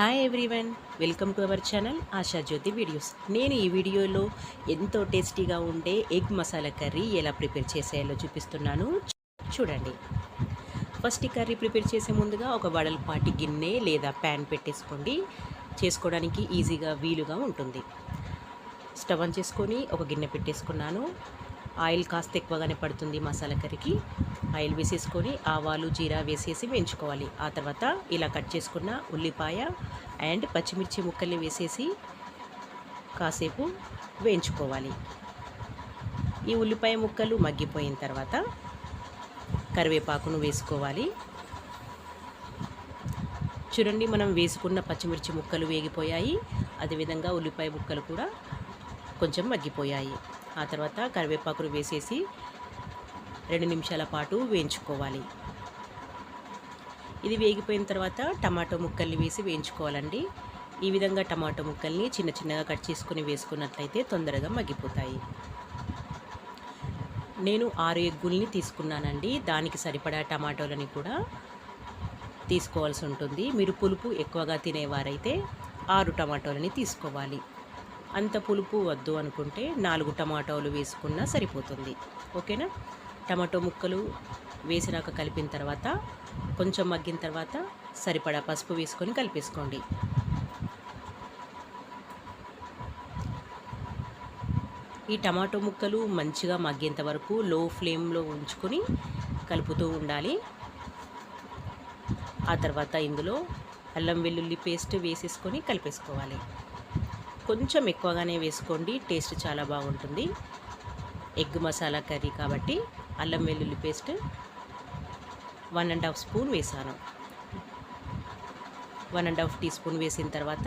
Hi everyone welcome to our channel Asha Jyothi videos నేను ఈ వీడియోలో ఎంతో టేస్టీగా ఉండే ఎగ్ మసాలా కర్రీ ఎలా ప్రిపేర్ చేసేయాలో చూపిస్తున్నాను. చూడండి. ఫస్ట్ ఈ కర్రీ ప్రిపేర్ చేసే ముందుగా ఒక వడలపాటి గిన్నె లేదా ప్యాన్ పెట్టేసుకోండి. చేసుకోవడానికి ఈజీగా వీలుగా ఉంటుంది. స్టవ్ ఆన్ చేసుకొని ఒక గిన్నె పెట్టేసుకున్నాను. ఆయిల్ కాస్త ఎక్కువగానే పడుతుంది మసాలా కర్రీకి. ఆయిల్ వేసేసుకొని ఆవాలు జీరా వేసేసి వేయించుకోవాలి. ఆ తర్వాత ఇలా కట్ చేసుకున్న ఉల్లిపాయ అండ్ పచ్చిమిర్చి ముక్కల్ని వేసేసి కాసేపు వేయించుకోవాలి. ఈ ఉల్లిపాయ ముక్కలు మగ్గిపోయిన తర్వాత కరివేపాకును వేసుకోవాలి. చూడండి మనం వేసుకున్న పచ్చిమిర్చి ముక్కలు వేగిపోయాయి. అదేవిధంగా ఉల్లిపాయ ముక్కలు కూడా కొంచెం మగ్గిపోయాయి. ఆ తర్వాత కరివేపాకును వేసేసి రెండు నిమిషాల పాటు వేయించుకోవాలి. ఇది వేగిపోయిన తర్వాత టమాటో ముక్కల్ని వేసి వేయించుకోవాలండి. ఈ విధంగా టమాటో ముక్కల్ని చిన్న చిన్నగా కట్ చేసుకుని వేసుకున్నట్లయితే తొందరగా మగ్గిపోతాయి. నేను ఆరు ఎగ్గుల్ని తీసుకున్నానండి. దానికి సరిపడా టమాటోలని కూడా తీసుకోవాల్సి ఉంటుంది. మీరు పులుపు ఎక్కువగా తినేవారైతే ఆరు టమాటోలని తీసుకోవాలి. అంత పులుపు వద్దు అనుకుంటే నాలుగు టమాటోలు వేసుకున్నా సరిపోతుంది. ఓకేనా? టమాటో ముక్కలు వేసినాక కలిపిన తర్వాత కొంచెం మగ్గిన తర్వాత సరిపడా పసుపు వేసుకొని కలిపేసుకోండి. ఈ టమాటో ముక్కలు మంచిగా మగ్గేంత వరకు లో ఫ్లేమ్లో ఉంచుకొని కలుపుతూ ఉండాలి. ఆ తర్వాత ఇందులో అల్లం వెల్లుల్లి పేస్ట్ వేసేసుకొని కలిపేసుకోవాలి. కొంచెం ఎక్కువగానే వేసుకోండి టేస్ట్ చాలా బాగుంటుంది. ఎగ్ మసాలా కర్రీ కాబట్టి అల్లం వెల్లుల్లి paste one and half spoon వేసాను. One and half teaspoon వేసిన తర్వాత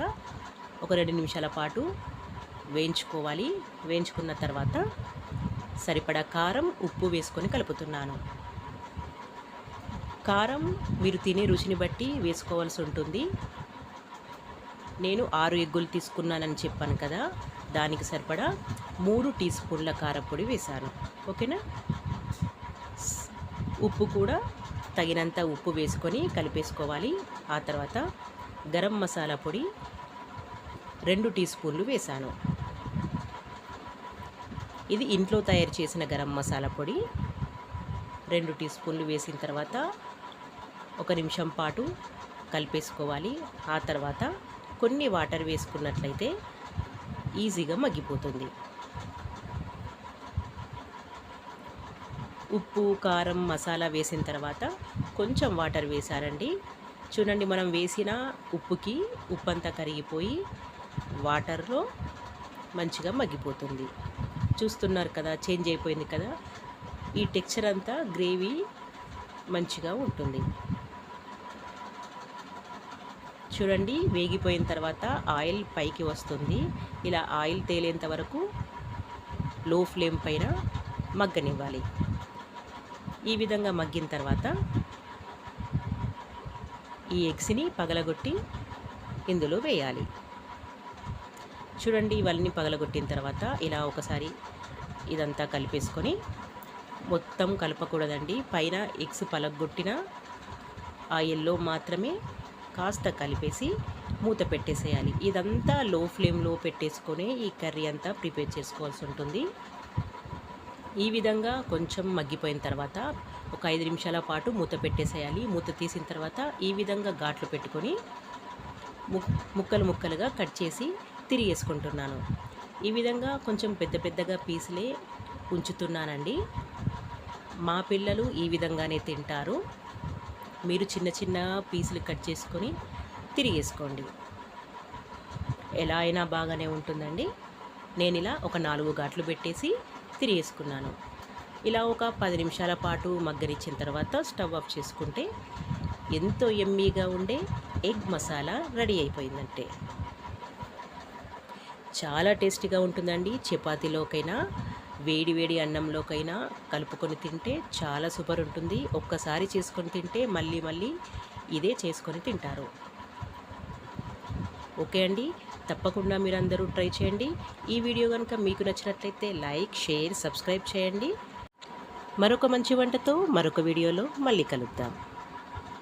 ఒక రెండు నిమిషాల పాటు వేయించుకోవాలి. వేయించుకున్న తర్వాత సరిపడా కారం ఉప్పు వేసుకొని కలుపుతున్నాను. కారం మీరు తినే రుచిని బట్టి వేసుకోవాల్సి ఉంటుంది. నేను ఆరు ఎగ్గులు తీసుకున్నానని చెప్పాను కదా దానికి సరిపడా మూడు టీ స్పూన్ల కారపొడి వేశాను ఓకేనా? ఉప్పు కూడా తగినంత ఉప్పు వేసుకొని కలిపేసుకోవాలి. ఆ తర్వాత గరం మసాలా పొడి రెండు టీ స్పూన్లు వేశాను ఇది ఇంట్లో తయారు చేసిన గరం మసాలా పొడి రెండు టీ స్పూన్లు వేసిన తర్వాత ఒక నిమిషం పాటు కలిపేసుకోవాలి. ఆ తర్వాత కొన్ని వాటర్ వేసుకున్నట్లయితే ఈజీగా మగ్గిపోతుంది. ఉప్పు కారం మసాలా వేసిన తర్వాత కొంచెం వాటర్ వేసారండి చూడండి మనం వేసిన ఉప్పుకి ఉప్పు అంతా కరిగిపోయి వాటర్లో మంచిగా మగ్గిపోతుంది. చూస్తున్నారు కదా చేంజ్ అయిపోయింది కదా. ఈ టెక్చర్ అంతా గ్రేవీ మంచిగా ఉంటుంది. చూడండి వేగిపోయిన తర్వాత ఆయిల్ పైకి వస్తుంది. ఇలా ఆయిల్ తేలేంత వరకు లో ఫ్లేమ్ పైన మగ్గనివ్వాలి. ఈ విధంగా మగ్గిన తర్వాత ఈ ఎగ్స్ని పగలగొట్టి ఇందులో వేయాలి. చూడండి ఇవన్నీ పగలగొట్టిన తర్వాత ఇలా ఒకసారి ఇదంతా కలిపేసుకొని మొత్తం కలపకూడదండి. పైన ఎగ్స్ పలగొట్టిన ఆ ఎల్లో మాత్రమే కాస్త కలిపేసి మూత పెట్టేసేయాలి. ఇదంతా లో ఫ్లేమ్లో పెట్టేసుకొని ఈ కర్రీ అంతా ప్రిపేర్ చేసుకోవాల్సి ఉంటుంది. ఈ విధంగా కొంచెం మగ్గిపోయిన తర్వాత ఒక ఐదు నిమిషాల పాటు మూత పెట్టేసేయాలి. మూత తీసిన తర్వాత ఈ విధంగా ఘాట్లు పెట్టుకొని ముక్కలు ముక్కలుగా కట్ చేసి తిరిగేసుకుంటున్నాను. ఈ విధంగా కొంచెం పెద్ద పెద్దగా పీసులే ఉంచుతున్నానండి. మా పిల్లలు ఈ విధంగానే తింటారు. మీరు చిన్న చిన్న పీసులు కట్ చేసుకొని తిరిగేసుకోండి. ఎలా అయినా బాగానే ఉంటుందండి. నేను ఇలా ఒక నాలుగు ఘాట్లు పెట్టేసి తిరిగేసుకున్నాను. ఇలా ఒక పది నిమిషాల పాటు మగ్గనిచ్చిన తర్వాత స్టవ్ ఆఫ్ చేసుకుంటే ఎంతో ఎమ్మీగా ఉండే ఎగ్ మసాలా రెడీ అయిపోయిందంటే. చాలా టేస్టీగా ఉంటుందండి. చపాతీలోకైనా వేడి వేడి అన్నంలోకైనా కలుపుకొని తింటే చాలా సూపర్ ఉంటుంది. ఒక్కసారి చేసుకొని తింటే మళ్ళీ మళ్ళీ ఇదే చేసుకొని తింటారు. ఓకే అండి. తప్పకుండా మీరు అందరూ ట్రై చేయండి. ఈ వీడియో కనుక మీకు నచ్చినట్లయితే లైక్ షేర్ సబ్స్క్రైబ్ చేయండి. మరొక మంచి వంటతో మరొక వీడియోలో మళ్ళీ కలుద్దాం.